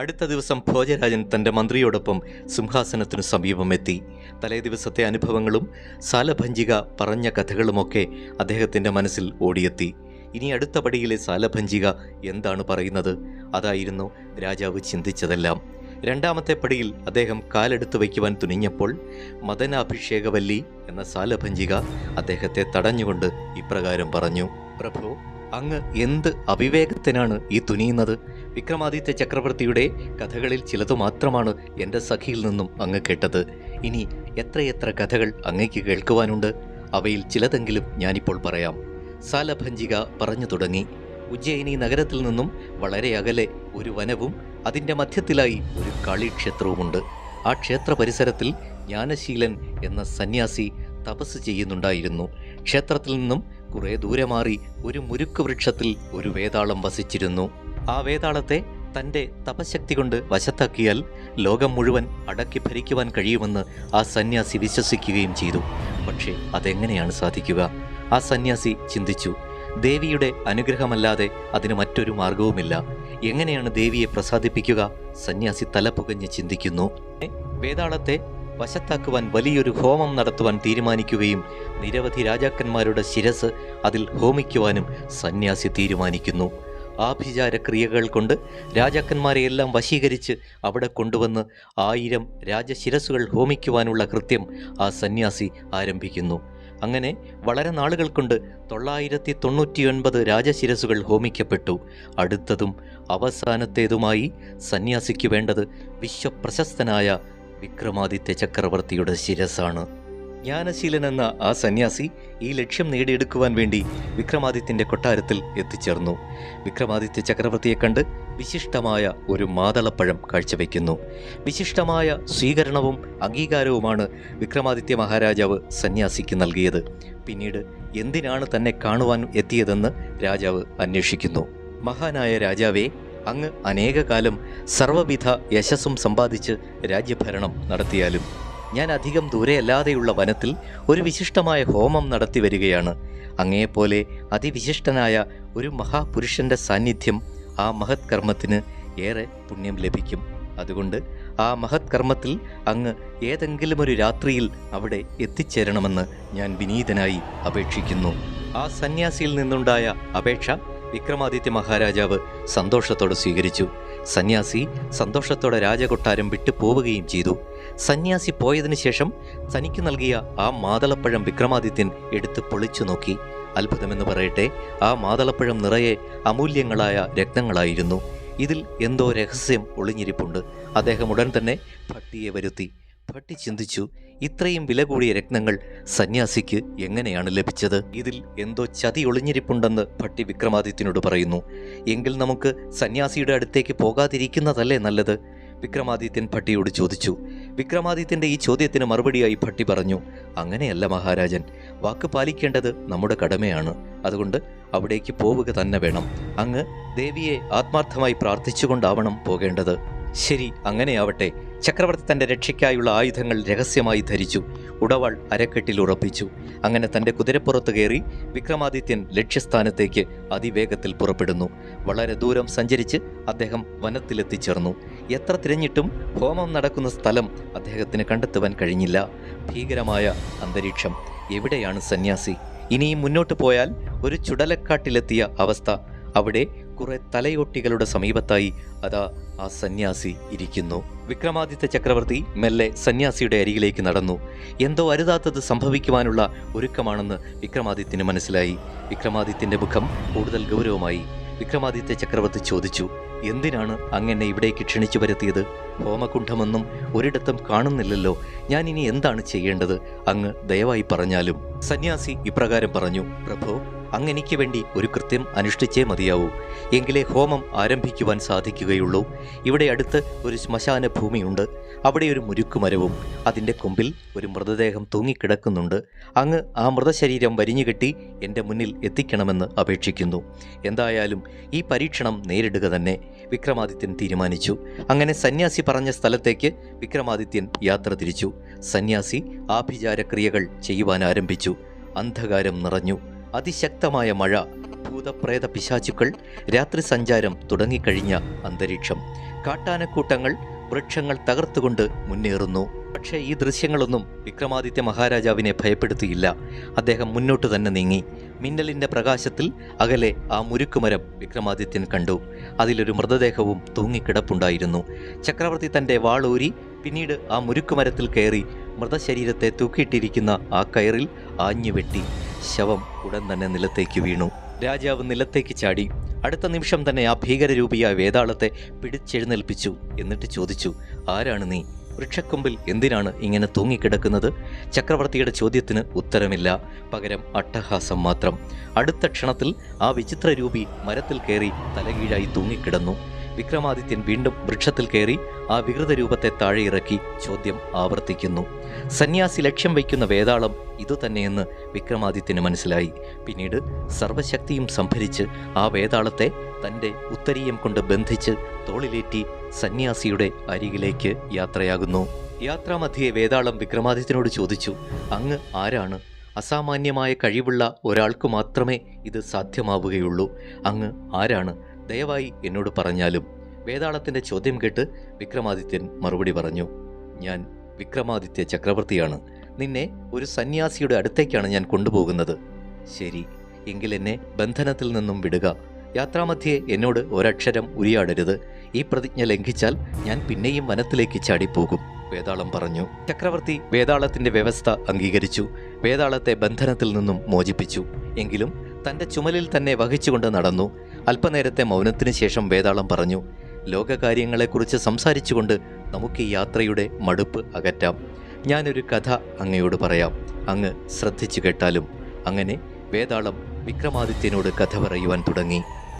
അടുത്ത ദിവസം ഭോജരാജൻ തന്റെ മന്ത്രിയോടൊപ്പം സിംഹാസനത്തിനു സമീപമെത്തി തലേ ദിവസത്തെ അനുഭവങ്ങളും സാലഭഞ്ചിക പറഞ്ഞ കഥകളുമൊക്കെ അദ്ദേഹത്തിന്റെ മനസ്സിൽ ഓടിയെത്തി. ഇനി അടുത്ത പടിയിലെ സാലഭഞ്ചിക എന്താണ് പറയുന്നത്? അതായിരുന്നു രാജാവ് ചിന്തിച്ചതെല്ലാം. രണ്ടാമത്തെ പടിയിൽ അദ്ദേഹം കാലെടുത്ത് വയ്ക്കുവാൻ തുനിഞ്ഞപ്പോൾ മദനാഭിഷേകവല്ലി എന്ന സാലഭഞ്ചിക അദ്ദേഹത്തെ തടഞ്ഞുകൊണ്ട് ഇപ്രകാരം പറഞ്ഞു പ്രഭു അങ്ങ് എന്ത് അവിവേകത്തിനാണ് ഈ തുനിയുന്നത്? വിക്രമാദിത്യ ചക്രവർത്തിയുടെ കഥകളിൽ ചിലതു മാത്രമാണ് എന്റെ സഖിയിൽ നിന്നും അങ്ങ് കേട്ടത്. ഇനി എത്രയെത്ര കഥകൾ അങ്ങയ്ക്ക് കേൾക്കുവാനുണ്ട്? അവയിൽ ചിലതെങ്കിലും ഞാനിപ്പോൾ പറയാം. സാലഭഞ്ചിക പറഞ്ഞു തുടങ്ങി. ഉജ്ജയിനി നഗരത്തിൽ നിന്നും വളരെ അകലെ ഒരു വനവും അതിന്റെ മധ്യത്തിലായി ഒരു കാളിക്ഷേത്രവുമുണ്ട്. ആ ക്ഷേത്ര പരിസരത്തിൽ ജ്ഞാനശീലൻ എന്ന സന്യാസി തപസ് ചെയ്യുന്നുണ്ടായിരുന്നു. ക്ഷേത്രത്തിൽ നിന്നും കുറേ ദൂരെ മാറി ഒരു മുരുക്ക് വൃക്ഷത്തിൽ ഒരു വേതാളം വസിച്ചിരുന്നു. ആ വേതാളത്തെ തന്റെ തപശക്തി കൊണ്ട് വശത്താക്കിയാൽ ലോകം മുഴുവൻ അടക്കി ഭരിക്കുവാൻ കഴിയുമെന്ന് ആ സന്യാസി വിശ്വസിക്കുകയും ചെയ്തു. പക്ഷേ അതെങ്ങനെയാണ് സാധിക്കുക? ആ സന്യാസി ചിന്തിച്ചു. ദേവിയുടെ അനുഗ്രഹമല്ലാതെ അതിന് മറ്റൊരു മാർഗവുമില്ല എങ്ങനെയാണ് ദേവിയെ പ്രസാദിപ്പിക്കുക? സന്യാസി തല പുകഞ്ഞ് ചിന്തിക്കുന്നു. വേതാളത്തെ വശത്താക്കുവാൻ വലിയൊരു ഹോമം നടത്തുവാൻ തീരുമാനിക്കുകയും നിരവധി രാജാക്കന്മാരുടെ ശിരസ് അതിൽ ഹോമിക്കുവാനും സന്യാസി തീരുമാനിക്കുന്നു. ആഭിചാര ക്രിയകൾ കൊണ്ട് രാജാക്കന്മാരെയെല്ലാം വശീകരിച്ച് അവിടെ കൊണ്ടുവന്ന് ആയിരം രാജശിരസുകൾ ഹോമിക്കുവാനുള്ള കൃത്യം ആ സന്യാസി ആരംഭിക്കുന്നു. അങ്ങനെ വളരെ നാളുകൾ കൊണ്ട് തൊള്ളായിരത്തി തൊണ്ണൂറ്റിയൊൻപത് രാജശിരസുകൾ ഹോമിക്കപ്പെട്ടു. അടുത്തതും അവസാനത്തേതുമായി സന്യാസിക്ക് വേണ്ടത് വിശ്വപ്രശസ്തനായ വിക്രമാദിത്യ ചക്രവർത്തിയുടെ ശിരസാണ് ജ്ഞാനശീലൻ എന്ന ആ സന്യാസി ഈ ലക്ഷ്യം നേടിയെടുക്കുവാൻ വേണ്ടി വിക്രമാദിത്യന്റെ കൊട്ടാരത്തിൽ എത്തിച്ചേർന്നു. വിക്രമാദിത്യ ചക്രവർത്തിയെ കണ്ട് വിശിഷ്ടമായ ഒരു മാതളപ്പഴം കാഴ്ചവെക്കുന്നു. വിശിഷ്ടമായ സ്വീകരണവും അംഗീകാരവുമാണ് വിക്രമാദിത്യ മഹാരാജാവ് സന്യാസിക്ക് നൽകിയത്. പിന്നീട് എന്തിനാണ് തന്നെ കാണുവാൻ എത്തിയതെന്ന് രാജാവ് അന്വേഷിക്കുന്നു. മഹാനായ രാജാവെ അങ്ങ് അനേകകാലം സർവവിധ യശസ്സും സമ്പാദിച്ച് രാജ്യഭരണം നടത്തിയാലും ഞാൻ അധികം ദൂരെയല്ലാതെയുള്ള വനത്തിൽ ഒരു വിശിഷ്ടമായ ഹോമം നടത്തി വരികയാണ്. അങ്ങയെപ്പോലെ അതിവിശിഷ്ടനായ ഒരു മഹാപുരുഷന്റെ സാന്നിധ്യം ആ മഹത് കർമ്മത്തിന് ഏറെ പുണ്യം ലഭിക്കും. അതുകൊണ്ട് ആ മഹത് കർമ്മത്തിൽ അങ്ങ് ഏതെങ്കിലും ഒരു രാത്രിയിൽ അവിടെ എത്തിച്ചേരണമെന്ന് ഞാൻ വിനീതനായി അപേക്ഷിക്കുന്നു. ആ സന്യാസിയിൽ നിന്നുണ്ടായ അപേക്ഷ വിക്രമാദിത്യ മഹാരാജാവ് സന്തോഷത്തോടെ സ്വീകരിച്ചു. സന്യാസി സന്തോഷത്തോടെ രാജകൊട്ടാരം വിട്ടു പോവുകയും ചെയ്തു. സന്യാസി പോയതിനു ശേഷം തനിക്ക് നൽകിയ ആ മാതളപ്പഴം വിക്രമാദിത്യൻ എടുത്ത് പൊളിച്ചു നോക്കി. അത്ഭുതമെന്ന് പറയട്ടെ ആ മാതളപ്പഴം നിറയെ അമൂല്യങ്ങളായ രക്തങ്ങളായിരുന്നു ഇതിൽ എന്തോ രഹസ്യം ഒളിഞ്ഞിരിപ്പുണ്ട്. അദ്ദേഹം ഉടൻ തന്നെ ഭക്തിയെ വരുത്തി. ഭട്ടി ചിന്തിച്ചു ഇത്രയും വില കൂടിയ രത്നങ്ങൾ സന്യാസിക്ക് എങ്ങനെയാണ് ലഭിച്ചത്? ഇതിൽ എന്തോ ചതി ഒളിഞ്ഞിരിപ്പുണ്ടെന്ന് ഭട്ടി വിക്രമാദിത്യനോട് പറയുന്നു. എങ്കിൽ നമുക്ക് സന്യാസിയുടെ അടുത്തേക്ക് പോകാതിരിക്കുന്നതല്ലേ നല്ലത്? വിക്രമാദിത്യൻ ഭട്ടിയോട് ചോദിച്ചു. വിക്രമാദിത്യന്റെ ഈ ചോദ്യത്തിന് മറുപടിയായി ഭട്ടി പറഞ്ഞു അങ്ങനെയല്ല മഹാരാജൻ വാക്ക് പാലിക്കേണ്ടത് നമ്മുടെ കടമയാണ്. അതുകൊണ്ട് അവിടേക്ക് പോവുക തന്നെ വേണം. അങ്ങ് ദേവിയെ ആത്മാർത്ഥമായി പ്രാർത്ഥിച്ചുകൊണ്ടാവണം പോകേണ്ടത്. ശരി അങ്ങനെയാവട്ടെ. ചക്രവർത്തി തന്റെ രക്ഷയ്ക്കായുള്ള ആയുധങ്ങൾ രഹസ്യമായി ധരിച്ചു. ഉടവാൾ അരക്കെട്ടിൽ ഉറപ്പിച്ചു. അങ്ങനെ തന്റെ കുതിരപ്പുറത്ത് കയറി വിക്രമാദിത്യൻ ലക്ഷ്യസ്ഥാനത്തേക്ക് അതിവേഗത്തിൽ പുറപ്പെടുന്നു. വളരെ ദൂരം സഞ്ചരിച്ച് അദ്ദേഹം വനത്തിലെത്തിച്ചേർന്നു. എത്ര തിരഞ്ഞിട്ടും ഹോമം നടക്കുന്ന സ്ഥലം അദ്ദേഹത്തിന് കണ്ടെത്തുവാൻ കഴിഞ്ഞില്ല. ഭീകരമായ അന്തരീക്ഷം. എവിടെയാണ് സന്യാസി? ഇനിയും മുന്നോട്ട് പോയാൽ ഒരു ചുടലക്കാട്ടിലെത്തിയ അവസ്ഥ. അവിടെ കുറെ തലയോട്ടികളുടെ സമീപത്തായി അതാ ആ സന്യാസി ഇരിക്കുന്നു. വിക്രമാദിത്യ ചക്രവർത്തി മെല്ലെ സന്യാസിയുടെ അരികിലേക്ക് നടന്നു. എന്തോ അരുതാത്തത് സംഭവിക്കുവാനുള്ള ഒരുക്കമാണെന്ന് വിക്രമാദിത്യന് മനസ്സിലായി. വിക്രമാദിത്യന്റെ മുഖം കൂടുതൽ ഗൗരവമായി. വിക്രമാദിത്യ ചക്രവർത്തി ചോദിച്ചു എന്തിനാണ് അങ്ങനെ ഇവിടേക്ക് ക്ഷണിച്ചു വരുത്തിയത്? ഹോമകുണ്ഠമൊന്നും ഒരിടത്തും കാണുന്നില്ലല്ലോ. ഞാൻ ഇനി എന്താണ് ചെയ്യേണ്ടത്? അങ്ങ് ദയവായി പറഞ്ഞാലും. സന്യാസി ഇപ്രകാരം പറഞ്ഞു പ്രഭോ അങ്ങ് എനിക്ക് വേണ്ടി ഒരു കൃത്യം അനുഷ്ഠിച്ചേ മതിയാവൂ. എങ്കിലേ ഹോമം ആരംഭിക്കുവാൻ സാധിക്കുകയുള്ളൂ. ഇവിടെ അടുത്ത് ഒരു ശ്മശാന ഭൂമിയുണ്ട് അവിടെ ഒരു മുരുക്കുമരവും അതിന്റെ കൊമ്പിൽ ഒരു മൃതദേഹം തൂങ്ങിക്കിടക്കുന്നുണ്ട്. അങ്ങ് ആ മൃതശരീരം വരിഞ്ഞുകെട്ടി എന്റെ മുന്നിൽ എത്തിക്കണമെന്ന് അപേക്ഷിക്കുന്നു. എന്തായാലും ഈ പരീക്ഷണം നേരിടുക തന്നെ. വിക്രമാദിത്യൻ തീരുമാനിച്ചു. അങ്ങനെ സന്യാസി പറഞ്ഞ സ്ഥലത്തേക്ക് വിക്രമാദിത്യൻ യാത്ര തിരിച്ചു. സന്യാസി ആഭിചാരക്രിയകൾ ചെയ്യുവാൻ ആരംഭിച്ചു. അന്ധകാരം നിറഞ്ഞു. അതിശക്തമായ മഴ ഭൂതപ്രേത പിശാചുക്കൾ രാത്രി സഞ്ചാരം തുടങ്ങിക്കഴിഞ്ഞ അന്തരീക്ഷം. കാട്ടാനക്കൂട്ടങ്ങൾ വൃക്ഷങ്ങൾ തകർത്തുകൊണ്ട് മുന്നേറുന്നു. പക്ഷേ ഈ ദൃശ്യങ്ങളൊന്നും വിക്രമാദിത്യ മഹാരാജാവിനെ ഭയപ്പെടുത്തിയില്ല. അദ്ദേഹം മുന്നോട്ട് തന്നെ നീങ്ങി. മിന്നലിന്റെ പ്രകാശത്തിൽ അകലെ ആ മുരുക്കുമരം വിക്രമാദിത്യൻ കണ്ടു. അതിലൊരു മൃതദേഹവും തൂങ്ങിക്കിടപ്പുണ്ടായിരുന്നു. ചക്രവർത്തി തന്റെ വാളൂരി പിന്നീട് ആ മുരുക്കുമരത്തിൽ കയറി മൃതശരീരത്തെ തൂക്കിയിട്ടിരിക്കുന്ന ആ കയറിൽ ആഞ്ഞുവെട്ടി ശവം ഉടൻ തന്നെ നിലത്തേക്ക് വീണു. രാജാവ് നിലത്തേക്ക് ചാടി. അടുത്ത നിമിഷം തന്നെ ആ ഭീകരരൂപിയായ വേതാളത്തെ പിടിച്ചെഴുന്നേൽപ്പിച്ചു എന്നിട്ട് ചോദിച്ചു ആരാണ് നീ? വൃക്ഷക്കൊമ്പിൽ എന്തിനാണ് ഇങ്ങനെ തൂങ്ങിക്കിടക്കുന്നത്? ചക്രവർത്തിയുടെ ചോദ്യത്തിന് ഉത്തരമില്ല. പകരം അട്ടഹാസം മാത്രം. അടുത്ത ക്ഷണത്തിൽ ആ വിചിത്രരൂപി മരത്തിൽ കയറി തലകീഴായി തൂങ്ങിക്കിടന്നു. വിക്രമാദിത്യൻ വീണ്ടും വൃക്ഷത്തിൽ കയറി ആ വികൃത രൂപത്തെ താഴെ ഇറക്കി ചോദ്യം ആവർത്തിക്കുന്നു. സന്യാസി ലക്ഷ്യം വയ്ക്കുന്ന വേതാളം ഇതുതന്നെയെന്ന് വിക്രമാദിത്യന് മനസ്സിലായി. പിന്നീട് സർവശക്തിയും സംഭരിച്ച് ആ വേതാളത്തെ തന്റെ ഉത്തരീയം കൊണ്ട് ബന്ധിച്ച് തോളിലേറ്റി സന്യാസിയുടെ അരികിലേക്ക് യാത്രയാകുന്നു. യാത്രാമധ്യേ വേതാളം വിക്രമാദിത്യനോട് ചോദിച്ചു അങ്ങ് ആരാണ്? അസാമാന്യമായ കഴിവുള്ള ഒരാൾക്ക് മാത്രമേ ഇത് സാധ്യമാവുകയുള്ളൂ. അങ്ങ് ആരാണ്? ദയവായി എന്നോട് പറഞ്ഞാലും വേതാളത്തിന്റെ ചോദ്യം കേട്ട് വിക്രമാദിത്യൻ മറുപടി പറഞ്ഞു ഞാൻ വിക്രമാദിത്യ ചക്രവർത്തിയാണ്. നിന്നെ ഒരു സന്യാസിയുടെ അടുത്തേക്കാണ് ഞാൻ കൊണ്ടുപോകുന്നത്. ശരി എങ്കിൽ എന്നെ ബന്ധനത്തിൽ നിന്നും വിടുക. യാത്രാമധ്യേ എന്നോട് ഒരക്ഷരം ഉരിയാടരുത്. ഈ പ്രതിജ്ഞ ലംഘിച്ചാൽ ഞാൻ പിന്നെയും വനത്തിലേക്ക് ചാടിപ്പോകും വേതാളം പറഞ്ഞു. ചക്രവർത്തി വേതാളത്തിന്റെ വ്യവസ്ഥ അംഗീകരിച്ചു. വേതാളത്തെ ബന്ധനത്തിൽ നിന്നും മോചിപ്പിച്ചു. എങ്കിലും തന്റെ ചുമലിൽ തന്നെ വഹിച്ചുകൊണ്ട് നടന്നു. അല്പനേരത്തെ മൗനത്തിന് ശേഷം വേതാളം പറഞ്ഞു ലോകകാര്യങ്ങളെക്കുറിച്ച് സംസാരിച്ചുകൊണ്ട് നമുക്ക് ഈ യാത്രയുടെ മടുപ്പ് അകറ്റാം. ഞാനൊരു കഥ അങ്ങയോട് പറയാം. അങ്ങ് ശ്രദ്ധിച്ചു കേട്ടാലും. അങ്ങനെ വേതാളം വിക്രമാദിത്യനോട് കഥ പറയുവാൻ തുടങ്ങി.